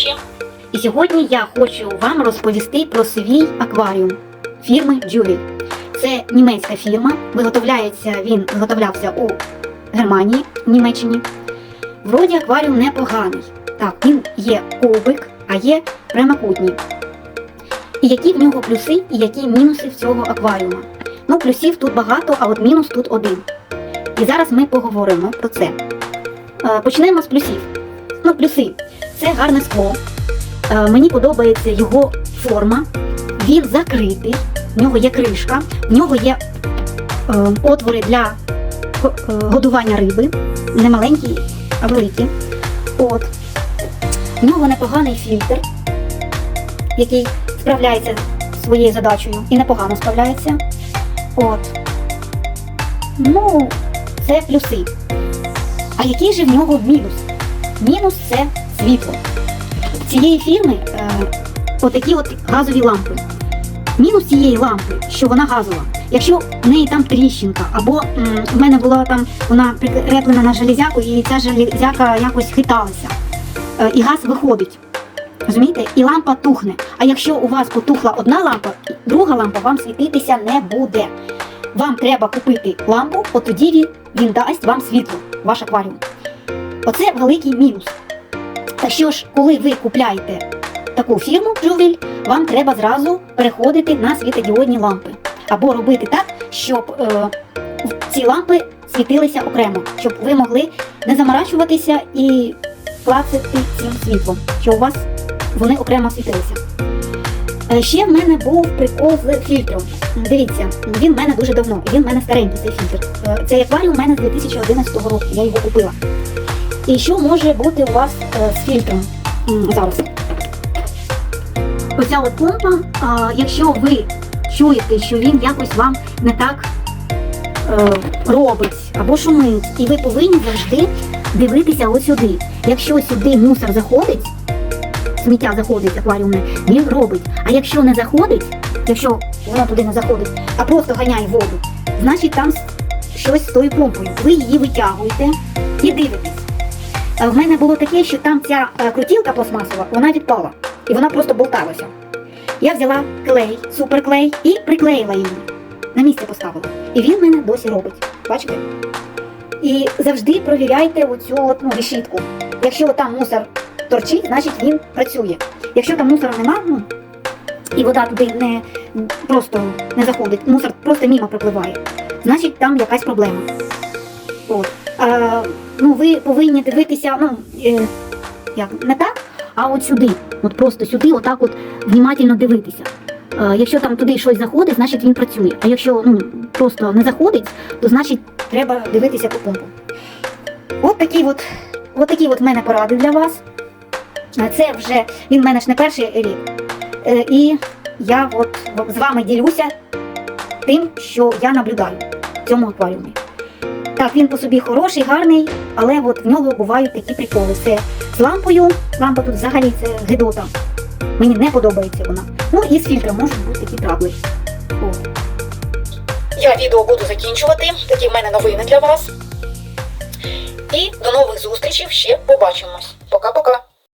зустрічі! І сьогодні я хочу вам розповісти про свій акваріум фірми Джуві. Це німецька фірма. Виготовляється він виготовлявся у Германії, Німеччині. Вроді акваріум непоганий. Так, він є кубик, а є прямокутній. І які в нього плюси і які мінуси в цього акваріума. Ну, плюсів тут багато, а от мінус тут один. І зараз ми поговоримо про це. Е, Почнемо з плюсів. Ну, плюси. Це гарне скло. Е, Мені подобається його форма. Він закритий, в нього є кришка, в нього є е, отвори для е, годування риби. Не маленькі, а великі. От. В нього непоганий фільтр, який справляється своєю задачею і непогано справляється. От. Ну, це плюси. А який же в нього мінус? Мінус це світло. Цієї фірми е, отакі от газові лампи. Мінус цієї лампи, що вона газова. Якщо в неї там тріщинка, або м, в мене була там вона прикреплена на железяку, і ця железяка якось хиталася, е, і газ виходить. Розумієте? І лампа тухне. А якщо у вас потухла одна лампа, друга лампа вам світитися не буде. Вам треба купити лампу, от тоді він, дасть вам світло, ваш акваріум. Оце великий мінус. Та що ж, коли ви купляєте таку фірму Джувіль, вам треба зразу переходити на світодіодні лампи. Або робити так, щоб е, ці лампи світилися окремо, щоб ви могли не заморачуватися і клацати цим світлом, що у вас вони окремо світилися. Е, Ще в мене був прикол з фільтром. Дивіться, він в мене дуже давно, він в мене старенький цей фільтр. Е, Цей акваріум у мене з 2011 року, я його купила. І що може бути у вас е, з фільтром зараз? Оця от помпа, якщо ви чуєте, що він якось вам не так е, робить або шумить, і ви повинні завжди дивитися ось сюди. Якщо сюди мусор заходить, сміття заходить акваріумне, він робить. А якщо не заходить, якщо воно туди не заходить, а просто ганяє воду, значить там щось з тою помпою. Ви її витягуєте і дивитесь. В мене було таке, що там ця е, крутілка пластмасова, вона відпала. І вона просто болталася. Я взяла клей, суперклей і приклеїла її. На місце поставила. І він мене досі робить. Бачите? І завжди провіряйте оцю от, ну, решітку. Якщо там мусор торчить, значить він працює. Якщо там мусора нема, ну, і вода туди не просто не заходить, мусор просто мимо пропливає, значить там якась проблема. От. А, ну, ви повинні дивитися, ну, е, як, не так, а от сюди. От просто сюди, отак от внимательно дивитися. Е, якщо там туди щось заходить, значить він працює. А якщо ну, просто не заходить, то значить треба дивитися по помпу. От такі от, от такі от в мене поради для вас. Е, Це вже він в мене ж не перший рік. Е, І я от з вами ділюся тим, що я наблюдаю в цьому акваріумі. Так, він по собі хороший, гарний, але от в нього бувають такі приколи. Це з лампою. Лампа тут взагалі це гидота. Мені не подобається вона. Ну і з фільтром можуть бути такі трабли. Я відео буду закінчувати. Такі в мене новини для вас. І до нових зустрічей ще побачимось. Пока-пока.